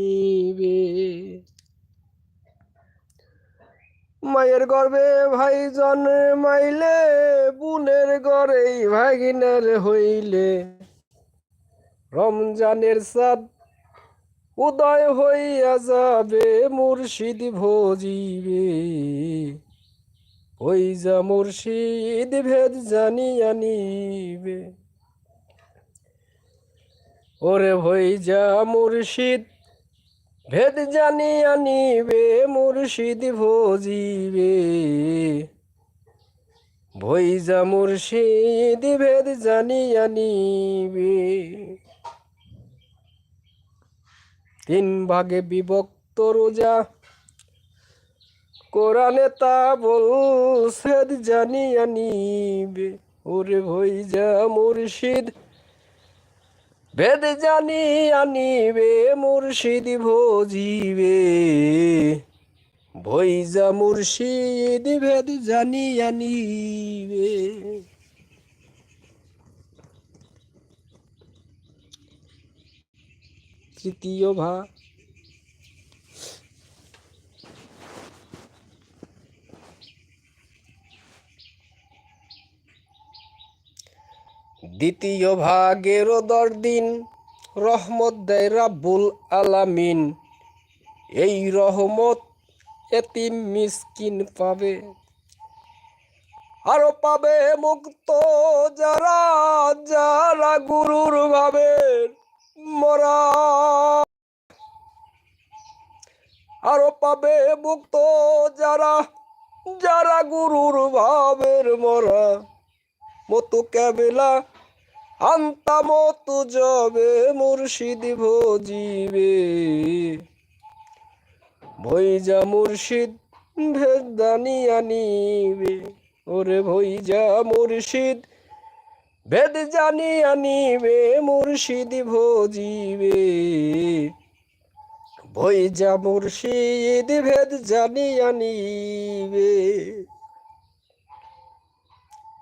নিবে মায়ের গর্বে ভাই জন্মাইলে বুনের গড়েই ভাগিনার হইলে। রমজানের চাঁদ উদয় হইয়া যাবে, মুর্শিদ ভজিবে। ওই যা মুর্শিদ ভেদ জানিয়া নিবে। ওরে ভই যা মুর্শিদ ভেদ জানিয়া নিবে মুর্শিদ ভজিবে। যা মুর্শিদ ভেদ জানিয়া নিবে তিন ভাগে বিভক্ত রোজা। কোরআনে তা বলছে জানিয়া নিবে ওরে যা মুর্শিদ ভেদ জানি আনিবে মুর্শিদ ভোজিবে। ভৈজা মুর্শিদ ভেদ জানি আনিবে। তৃতীয় ভা দ্বিতীয় ভাগেরও দশ দিন। রহমত দেয় রাব্বুল আলামিন। এই রহমত এতিম মিসকিন পাবে। আরও পাবে মুক্ত যারা যারা গুরুর ভাবে মরা। আরও পাবে মুক্ত যারা যারা গুরুর ভাবের মরা। মতো কেবেলা আন্তা মতো যাবে মুর্শিদ ভজিবে। ভৈজা মুর্শিদ ভেদ দানিয়া নিবে ওরে ভৈজা মুর্শিদ ভেদ জানিয়া নিবে মুর্শিদ ভজিবে। ভৈজা মুর্শিদ ভেদ জানিয়া নিবে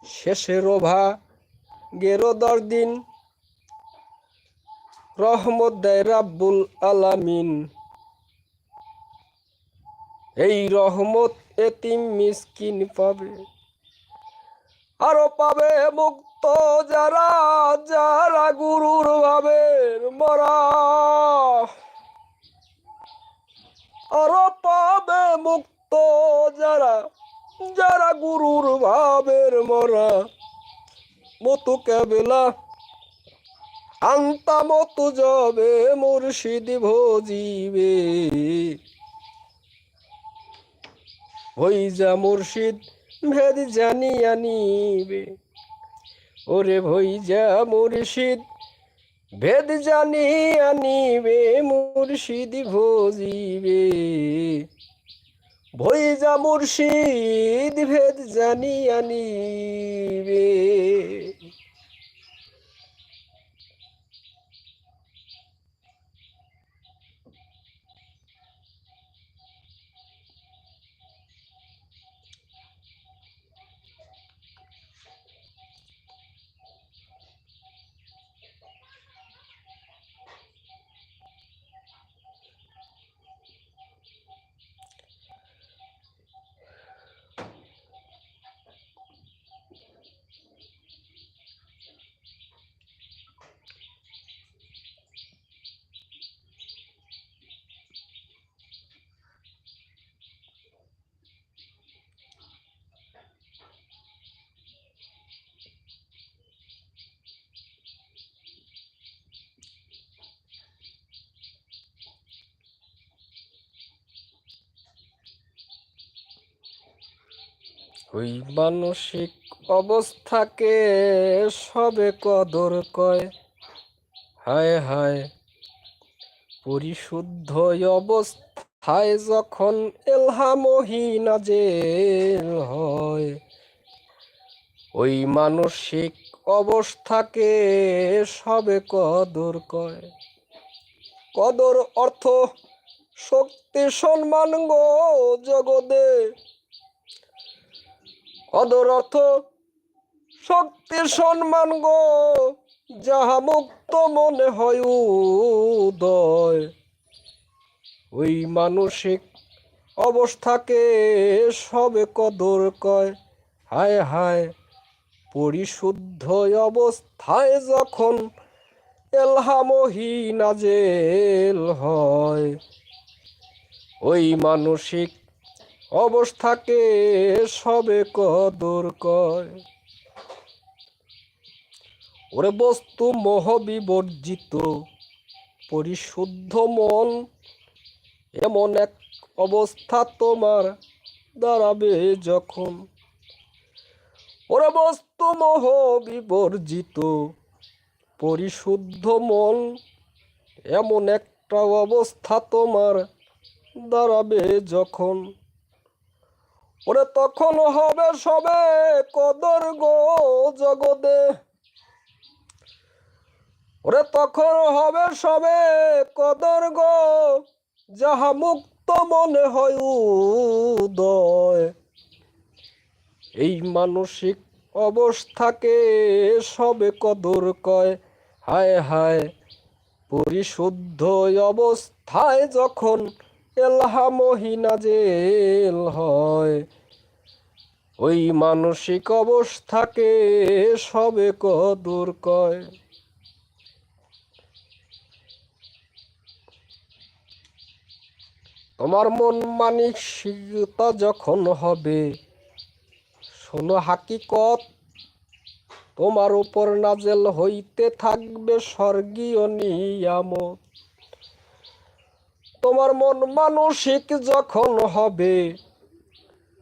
শেষের ওভা গেরো দশ দিন। রহমত দেয় রাব্বুল আলামিন। এই রহমত এতিম মিসকিন পাবে। আরও পাবে মুক্ত যারা যারা গুরুর ভাবের মরা। আরও পাবে মুক্ত যারা যারা গুরুর ভাবের মরা। মতো কেবেলা। আন্তা মতো যাবে, মুর্শিদ ভজিবে। যা মুর্শিদ, ভেদ জানিয়া নিবে। ওরে ভই যা মুর্শিদ, ভেদ জানিয়া নিবে, মুর্শিদ ভজিবে। ভইজা মুর্শিদ ভেদ জানি নিবে ওই মানসিক অবস্থাকে সবে কদর কয়। হায় হায়, পরিশুদ্ধ অবস্থায় যখন এলহামহীন নাজেল হয়, ওই মানসিক অবস্থাকে সবে কদর কয়। কদর অর্থ শক্তি সম্মান গো জগদে অদর অর্থ শক্তি সম্মান গো, যাহা মুক্ত মনে হয় উদয়। ওই মানসিক অবস্থাকে সবে কদর কয়, হায় হায়, পরিশুদ্ধ অবস্থায় যখন এলহামহি নাজেল হয়। ওই মানসিক অবস্থাকে সবে কদর কয়। ওরে বস্তু মোহ বিবর্জিত পরিশুদ্ধ মন, এমন এক অবস্থা তোমার দাঁড়াবে যখন। ওরে বস্তু মোহ বিবর্জিত পরিশুদ্ধ মন, এমন একটা অবস্থা তোমার দাঁড়াবে যখন। ওরে তখন হবে সবে কদর গো জগদে ওরে তখন হবে সবে কদর গো, যাহা মুক্ত মনে হয় উদয়। এই মানসিক অবস্থাকে সবে কদর কয়। হায় হায়, পরিশুদ্ধ অবস্থায় যখন এলহামহিনা জেল হয়। ওই মানসিক অবস্থাকে সবে কদর কয়। তোমার মন মানসিকতা যখন হবে, শোনো হাকিকত, তোমার উপর নাজেল হইতে থাকবে স্বর্গীয় নিয়ামত। তোমার মন মানসিক যখন হবে,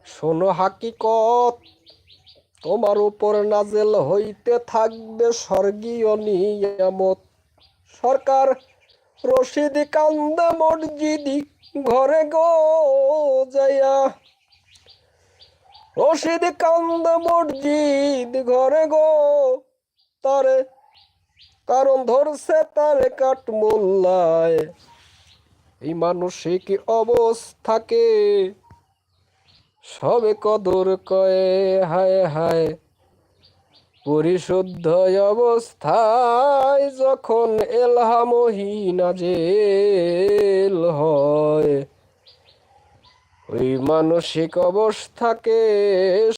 শোনো হাকিকত, তোমার উপর নাজেল হইতে থাকবে স্বর্গীয় নিয়ামত। সরকার রশিদ কান্দে মসজিদি ঘরে গো যাইয়া। রশিদ কান্দ মসজিদ ঘরে গো, তারে কারণ ধরছে তারে কাট মোল্লায় এই মানসিক অবস্থাকে সবে কদর কয়ে, হায় হায়। পরিশুদ্ধ অবস্থায় যখন এলহামহীনা জেল হয়, ওই মানসিক অবস্থাকে